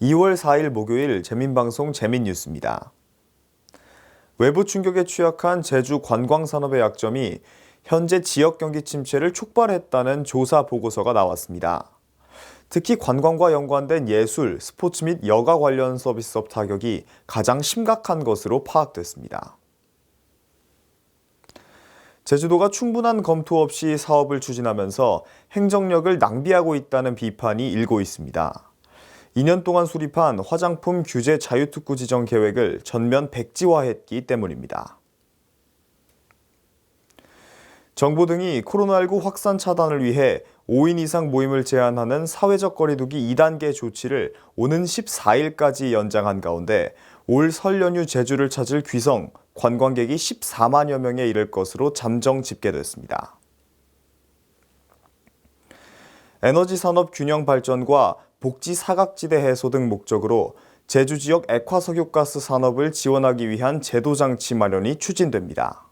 2월 4일 목요일 재민방송 재민뉴스입니다. 외부 충격에 취약한 제주 관광산업의 약점이 현재 지역 경기 침체를 촉발했다는 조사 보고서가 나왔습니다. 특히 관광과 연관된 예술, 스포츠 및 여가 관련 서비스업 타격이 가장 심각한 것으로 파악됐습니다. 제주도가 충분한 검토 없이 사업을 추진하면서 행정력을 낭비하고 있다는 비판이 일고 있습니다. 2년 동안 수립한 화장품 규제 자유특구 지정 계획을 전면 백지화했기 때문입니다. 정부 등이 코로나19 확산 차단을 위해 5인 이상 모임을 제한하는 사회적 거리두기 2단계 조치를 오는 14일까지 연장한 가운데 올 설 연휴 제주를 찾을 귀성, 관광객이 14만여 명에 이를 것으로 잠정 집계됐습니다. 에너지 산업 균형 발전과 복지 사각지대 해소 등 목적으로 제주 지역 액화석유가스 산업을 지원하기 위한 제도 장치 마련이 추진됩니다.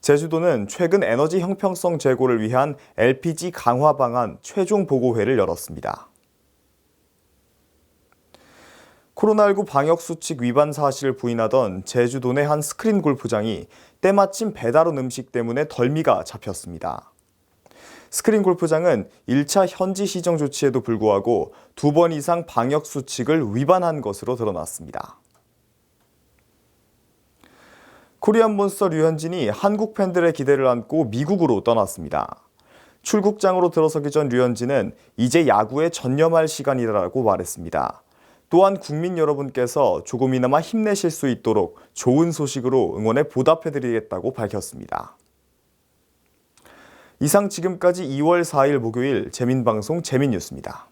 제주도는 최근 에너지 형평성 제고를 위한 LPG 강화 방안 최종 보고회를 열었습니다. 코로나19 방역수칙 위반 사실을 부인하던 제주도 내 한 스크린 골프장이 때마침 배달온 음식 때문에 덜미가 잡혔습니다. 스크린 골프장은 1차 현지 시정 조치에도 불구하고 두 번 이상 방역 수칙을 위반한 것으로 드러났습니다. 코리안 몬스터 류현진이 한국 팬들의 기대를 안고 미국으로 떠났습니다. 출국장으로 들어서기 전 류현진은 이제 야구에 전념할 시간이라고 말했습니다. 또한 국민 여러분께서 조금이나마 힘내실 수 있도록 좋은 소식으로 응원에 보답해드리겠다고 밝혔습니다. 이상 지금까지 2월 4일 목요일 재민방송 재민뉴스입니다.